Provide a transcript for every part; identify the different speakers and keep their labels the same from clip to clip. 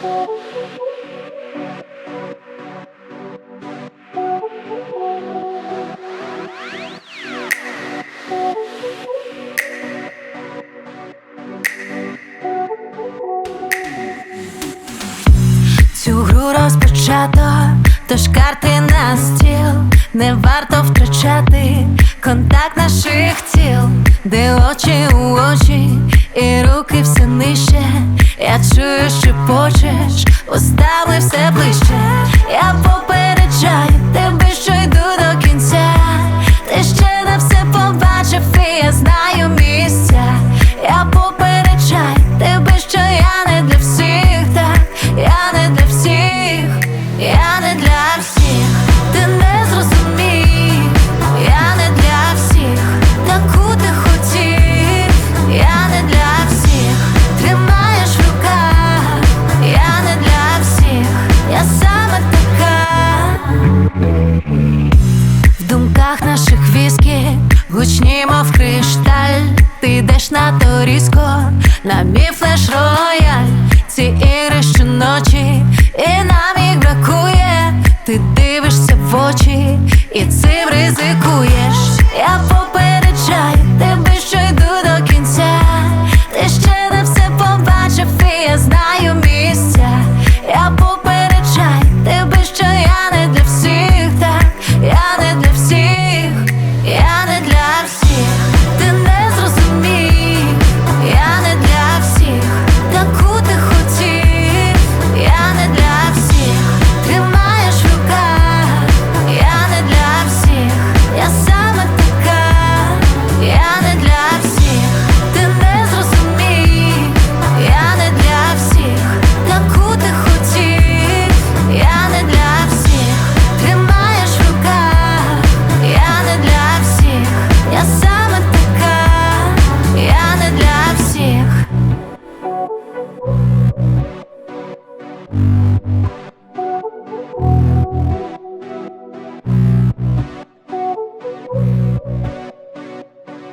Speaker 1: Цю гру розпочато, тож карти на стіл, не варто втрачати контакт наших тіл, де очі у очі і руки Остали все ближче. запах наших віскі, гучні, мов кришталь, ти йдеш на то різко, на мій флеш рояль, ці ігри щоночі, і нам їх бракує, ти дивишся в очі, і цим ризикуєш. Я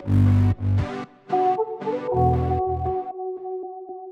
Speaker 1: you